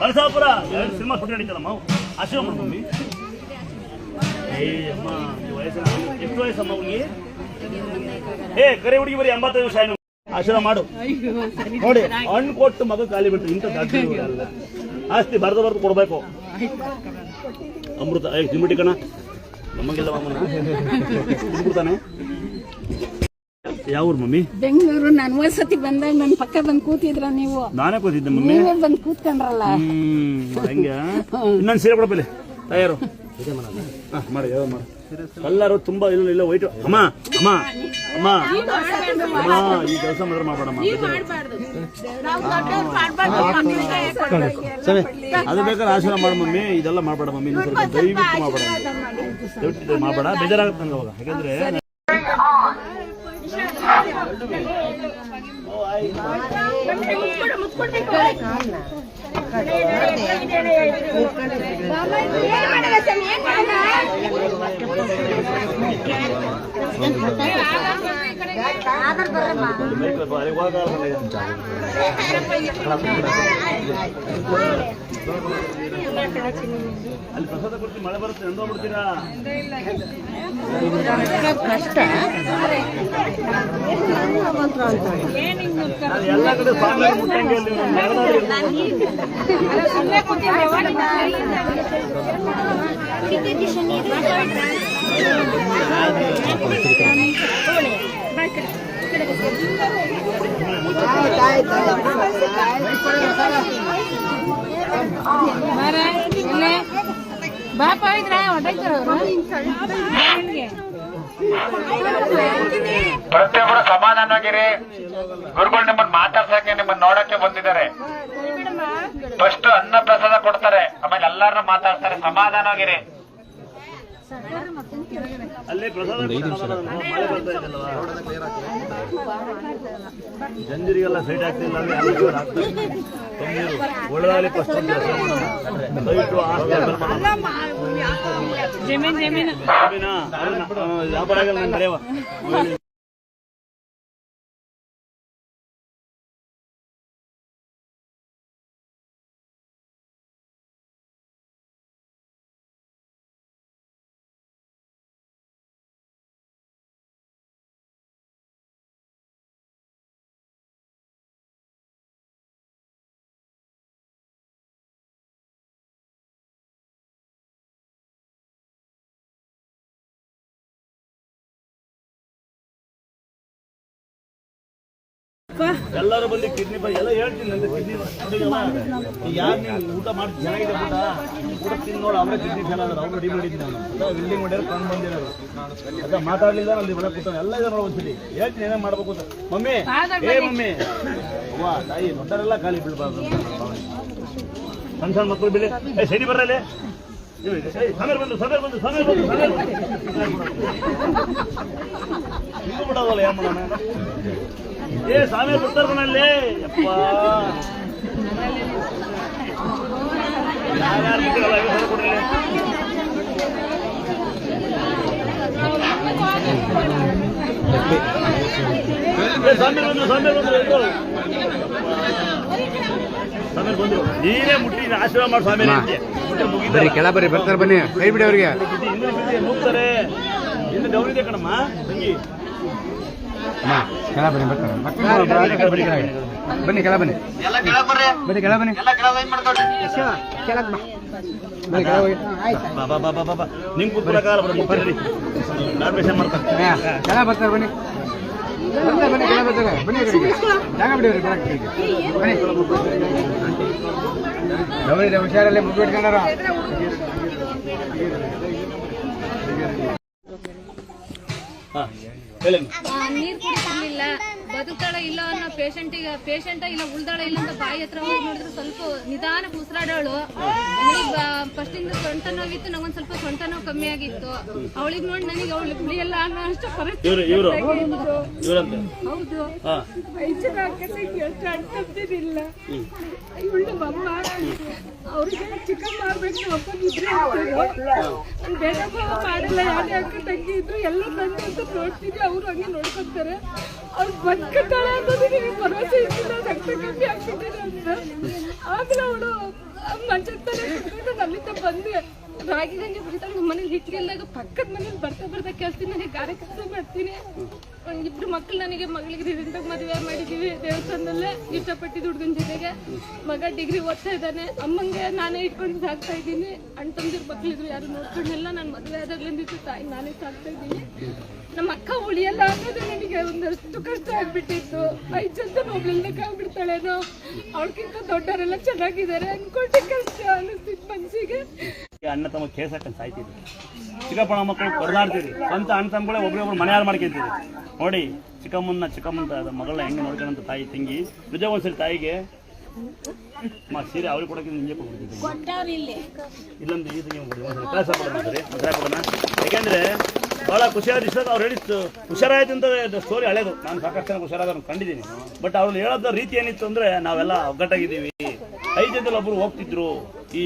ಕಳಸಾಪುರ ಎರಡು cinema shooting ನಡೀತಲ್ಲಮ್ಮ. ಆಶೀರ್ವಾದ mummy ಏ, ಅಮ್ಮ ವಯಸ್ಸಿನ ಎಷ್ಟು ವಯಸ್ಸಮ್ಮ ಹುಡುಗಿ ಏ, ಕರೆ ಹುಡುಗಿ ಬರೀ ಎಂಬತ್ತೈದು ವರ್ಷ ಏನು ಆಶೀರ್ವ ಮಾಡು. ನೋಡಿ, ಹಣ್ಣು ಕೊಟ್ಟು ಮಗ ಖಾಲಿ ಬಿಟ್ಟು ಇಂಥ ದಾಖಲೆ ಆಸ್ತಿ ಬರೆದು ಬರ್ದು ಕೊಡ್ಬೇಕು. ಅಮೃತ ಏ ತಿಂಬಿಟ್ಟಿ ಕಣ. ನಮಗೆಲ್ಲ ಮಾಮನ? ತಿಂದ್ಬಿಡ್ತಾನೆ ಯಾವ ಊರು ಮಮ್ಮಿ? ಬೆಂಗಳೂರು. ನಾನು ಒಂದ್ಸತಿ ಬಂದಾಗ ನನ್ನ ಪಕ್ಕ ಬಂದ್ ಕೂತಿದ್ರ ನೀವು. ನಾನೇ ಕೂತಿದ್ದೆ ಮಮ್ಮಿ. ನೀವೇ ಬಂದು ಕೂತ್ಕೊಂಡ್ರಲ್ಲ. ಹ್ಮ್ ಹಂಗೆ? ಇನ್ನೊಂದು ಸೀರೆ ಕೊಡಪ್ಪಲೆ ತಯಾರು. ಹಾ, ಮಾಡಿ ಯಾವ ಮಾಡಿ. ಎಲ್ಲರೂ ತುಂಬಾ ಇಲ್ಲ ಇಲ್ಲ ವೈಟ್ ಅಮ್ಮ ಅಮ್ಮ ಅಮ್ಮ. ಅಮ್ಮ ಈ ಕೆಲಸ ಮಾತ್ರ ಮಾಡಬೇಡಮ್ಮ. ಅದು ಬೇಕಾದ್ರೆ ಆಶೀರ್ವಾದ ಮಾಡು ಮಮ್ಮಿ. ಇದೆಲ್ಲ ಮಾಡಬೇಡ ಮಮ್ಮಿ. ಸ್ವಲ್ಪ ದಯವಿಟ್ಟು ಮಾಡಬೇಡ. ದಯವಿಟ್ಟು ಮಾಡಬೇಡ. ಬೇಜಾರಾಗುತ್ತೆ ನಂಗೆ ಅವಾಗ. ಯಾಕಂದ್ರೆ ఏం ಅಲ್ಲಿ ಪ್ರಸಾದ ಕೊಡ್ತೀನಿ ಮಳೆ ಬರುತ್ತೆ ಎಂದೋ ಬಿಡ್ತೀರಾ ನಾನು ಎಲ್ಲ ಕಡೆ ಹೊಟ್ಟೈತಾರ ಪ್ರತಿಯೊಬ್ಬರು ಸಮಾಧಾನವಾಗಿರಿ. ಗುರುಗಳು ನಿಮ್ಮನ್ನ ಮಾತಾಡ್ಸಕ್ಕೆ ನಿಮ್ಮನ್ನ ನೋಡಕ್ಕೆ ಬಂದಿದ್ದಾರೆ. ಫಸ್ಟ್ ಅನ್ನ ಪ್ರಸಾದ ಕೊಡ್ತಾರೆ. ಆಮೇಲೆ ಎಲ್ಲಾರನ್ನ ಮಾತಾಡ್ತಾರೆ. ಸಮಾಧಾನವಾಗಿರಿ. ಅಲ್ಲೇ ಪ್ರಸಾದ ಜಂಜರಿಗೆಲ್ಲ ಸೈಡ್ ಆಗ್ತಿಲ್ಲ. ಒಳ್ಳೆದಾಗ್ಲಿ ಮಾಡೋಣ. ದಯವಿಟ್ಟು ಜಮೀನ್ ಜಮೀನು. ವ್ಯಾಪಾರ ಆಗಲ್ಲ ಎಲ್ಲರೂ ಬಂದು ಕಿಡ್ನಿ ಬೈ ಎಲ್ಲ ಹೇಳ್ತೀನಿ ನಂದು ಕಿಡ್ನಿ ಯಾರು ನೀವು ಊಟ ಮಾಡಿ ಚೆನ್ನಾಗಿದೆ ಊಟ? ಊಟ ತಿಂದು ನೋಡಿ ಅವರೇ ಕಿಡ್ನಿ ಫೇಲ್ ಆದ್ರೆ ಅವ್ರು ರೆಡಿ ಮಾಡಿದ್ದು ನಾನು. ಬಿಲ್ಡಿಂಗ್ ಮಾಡ್ಯಾರ ಕಂಡು ಬಂದಿರೋದು ಅದ ಮಾತಾಡ್ಲಿಲ್ಲ ಅಲ್ಲಿ ಒಳಗೆ ಕೂತಾನೆ ಎಲ್ಲ ಇದೆ ನೋಡಿ ಒಂದ್ಸಲಿ. ಹೇಳ್ತೀನಿ ಏನೇ ಮಾಡ್ಬೇಕು ಅಂತ. ಮಮ್ಮಿ ಏ ಮಮ್ಮಿ. ಅವ್ವ ತಾಯಿ ದೊಡ್ಡರೆಲ್ಲ ಖಾಲಿ ಬೀಳ್ಬಾರ್ದು. ಸಣ್ಣ ಸಣ್ಣ ಮಕ್ಕಳು ಬಿಡಿ ಏ ಸರಿ ಬರ್ರಲ್ಲೇ ಸಮೀರ್ ಬಂದು ಸಮೀರ್ ಬಂದು ಸಮೀರ್ ಬಂದು ಸಮೀರ್ ಬಂದು ಬಿಡೋದಲ್ಲ ಯಾವ ಮಾಡೋಣ ಏ ಸ್ವಾಮಿ ಬರ್ತಾರ ಕಣಲ್ಲಿ ಯಪ್ಪ ಯಾರ್ಯಾರು ಬಿಟ್ಟಿರಲ್ಲ ಐವತ್ತು ಸಾವಿರ ಕೊಡ್ರಿ ಏ, ಸ್ವಾಮಿ ಬಂದು ಸ್ವಾಮಿ ಬಂದು ಎದ್ದು. ಸ್ವಾಮಿ ಬಂದು ನೀನೇ ಮುಟ್ಟಿ ಆಶೀರ್ವಾದ ಮಾಡಿ ಸ್ವಾಮಿ ಮುಟ್ಟಿ ಮುಗಿದ ಬರ್ರಿ ಕೆಳ ಬರ್ರಿ ಬರ್ತಾರೆ ಬನ್ನಿ ಕೈ ಬಿಡಿ ಅವ್ರಿಗೆ ಹಿಂದೆ ಬಿದ್ದೆ ನುಗ್ತಾರೆ ಹಿಂದೆ ಡೌನ್ ಇದೆ ಕಣಮ್ಮ ತಂಗಿ ಅಮ್ಮ ಕೆಳ ಬನ್ನಿ ಬರ್ತಾರೆ. ಬನ್ನಿ ಕೆಳ ಬನ್ನಿ. ಬನ್ನಿ ಕೆಳ ಬನ್ನಿ. ಕೆಳ ಬರ್ತಾರೆ ಬನ್ನಿ. ಬನ್ನಿ ಕೆಳ ಬರ್ತಾರೆ. ಬನ್ನಿ. ಜಾಗ ಬಿಡಿ. ಬನ್ನಿ. ಹುಷಾರಲ್ಲೇ ಮುದ್ದು ಇಟ್ಕೊಂಡಾರ ಹಾಂ ಹೇಳಿ ನೀರ್ ಕುಡಿಸಿರ್ಲಿಲ್ಲ ಬದುಕ್ತಾಳ ಇಲ್ಲ ಅನ್ನೋ ಪೇಷಂಟ್ ಪೇಷಂಟ್ ಇಲ್ಲ ಉಳ್ದಾಳ ಇಲ್ಲ ಅಂತ ಬಾಯಿ ಹತ್ರ ಹೋಗಿ ನೋಡಿದ್ರೆ ಸ್ವಲ್ಪ ನಿಧಾನ ಉಸಿರಾಡೋಳು. ಇಂದ ಸೊಂಟ ನೋವಿತ್ತು ನಂಗೊಂದ್ ಸ್ವಲ್ಪ ಸೊಂಟ ನೋವು ಕಮ್ಮಿ ಆಗಿತ್ತು. ಅವಳಿಗೆ ನೋಡಿ ನನಗೆ ಅವಳು ಎಲ್ಲ ಅನ್ನೋ ಅಷ್ಟು ಇವರು ಇವರು? ಇವರಂತೆ? ಹೌದು. ಹಾಂ. ವಯಸ್ಸಿನ ಎಷ್ಟು ಅಡ್ತಂದಿರಿಲ್ಲ ಇವಳು ಅಮ್ಮ ಅವ್ರಿಗೆ ಚಿಕನ್ ಮಾಡ್ಬೇಕು ಒಬ್ಬನಿದ್ರೆ ಬೇಡಪ್ಪ ಮಾಡಲ್ಲ ಯಾರೇ ಅಕ್ಕ ತಂಗಿ ಇದ್ರು ಎಲ್ಲ ತಂದೆ ಅಂತ ನೋಡ್ತೀವಿ ಅವ್ರು ಹಂಗೆ ನೋಡ್ಕೊತಾರೆ. ಅವ್ರು ಬಂದು ಬದುಕುತ್ತಾಳೆ ಅನ್ನೋದು ನಿಮಗೆ ಭರವಸೆ ಇದ್ದಿಲ್ಲ ರಕ್ತ ಕಮ್ಮಿ ಆಗ್ಬಿಟ್ಟಿದೆ ಅಂತ. ಆಮೇಲೆ ಅವಳು ಕುತ್ಕೊಂಡು ಅಲ್ಲಿಂದ ಬಂದೆ. ರಾಗಿ ಗಂಜಿ ಕುಡಿತಾಳೆ ನಮ್ಮ ಮನೇಲಿ ಹಿಟ್ಟಿಗೆಲ್ದಾಗ ಪಕ್ಕದ ಮನೇಲಿ ಬರ್ತಾ ಬರ್ತಾ ಕೇಳ್ತೀನಿ, ನನಗೆ ಗಾರೆ ಕೆಲಸ ಮಾಡ್ತೀನಿ. ಇಬ್ರು ಮಕ್ಳು ನನಗೆ ಮಗಳಿಗೆ ರೀಸೆಂಟಾಗಿ ಮದುವೆ ಮಾಡಿದೀವಿ ದೇವಸ್ಥಾನದಲ್ಲೇ, ಇಷ್ಟಪಟ್ಟಿದ್ದು ಹುಡುಗನ ಜೊತೆಗೆ. ಮಗ ಡಿಗ್ರಿ ಓದ್ತಾ ಇದ್ದಾನೆ. ಅಮ್ಮಂಗೆ ನಾನೇ ಇಟ್ಕೊಂಡು ಸಾಕ್ತಾ ಇದ್ದೀನಿ. ಅಣ್ಣ ತಂದಿರು ಮಕ್ಳಿದ್ರು ಯಾರು ನೋಡ್ಕೊಂಡೆಲ್ಲ ನಾನು ಮದುವೆ ಆದಾಗ್ಲಿಂದಿತ್ತು ತಾಯಿ ನಾನೇ ಸಾಕ್ತಾ ಇದ್ದೀನಿ. ನಮ್ಮ ಅಕ್ಕ ಉಳಿಯಲ್ಲ ಅನ್ನೋದು ನನಗೆ ಒಂದಷ್ಟು ಕಷ್ಟ ಆಗ್ಬಿಟ್ಟಿತ್ತು. ಐದು ಜನ ಒಬ್ಳಿಲ್ದಕ್ಕೆ ಆಗ್ಬಿಡ್ತಾಳೇನೋ. ಅವಳಕ್ಕಿಂತ ದೊಡ್ಡವರೆಲ್ಲ ಚೆನ್ನಾಗಿದ್ದಾರೆ. ಅನ್ಕೊಂಡೆ ಕಷ್ಟ ಅನ್ನಿಸ್ತಿತ್ತು ಮನ್ಸಿಗೆ. ಅಣ್ಣ ತಮ್ಮ ಕೇಸ್ ಹಾಕೊಂಡು ಸಾಯ್ತಿದ್ರು. ಚಿಕ್ಕಪ್ಪನ ಮಕ್ಕಳು ಕೊರದಾಡ್ತೀರಿ ಸ್ವಂತ ಅಣ್ಣ ತಮ್ಮಗಳೇ ಒಬ್ರೊಬ್ರು ಮನೆ ಹಾಳು ಮಾಡ್ಕೊಂತೀರಿ ನೋಡಿ ಚಿಕ್ಕಮ್ಮನ ಚಿಕ್ಕಮ್ಮನ ಮಗಳನ್ನ ಹೆಂಗೆ ನೋಡ್ಕೊಂಡಂತ ತಾಯಿ ತಂಗಿ ನಿಜ ಒಂದ್ಸರಿ ತಾಯಿಗೆ ಮಾ ಸೀರೆ ಅವ್ರಿಗೆ ಕೊಡೋಕ್ಕಿಂತ ನಿಂಜೆ ಕೊಡ್ತಿದ್ದೀನಿ ಇಲ್ಲೊಂದು ಈ ತಂಗಿ ಒಂದ್ಸರಿ ಕೆಲಸ ಕೊಡೋಣ ಸರಿ ಕೊಡೋಣ ಯಾಕೆಂದ್ರೆ ಭಾಳ ಖುಷಿಯಾದ ಇಷ್ಟ ಅವ್ರು ಹೇಳಿತ್ತು ಹುಷಾರಾಯ್ತು ಅಂತ ಸ್ಟೋರಿ ಹಳೇದು. ನಾನು ಸಾಕಷ್ಟು ಜನ ಹುಷಾರಾದವ್ರನ್ನ ಕಂಡಿದ್ದೀನಿ. ಬಟ್ ಅವ್ರು ಹೇಳೋದ ರೀತಿ ಏನಿತ್ತು ಅಂದ್ರೆ ನಾವೆಲ್ಲ ಒಗ್ಗಟ್ಟಾಗಿದ್ದೀವಿ. ಐದು ಜನದಲ್ಲಿ ಒಬ್ರು ಹೋಗ್ತಿದ್ರು. ಈ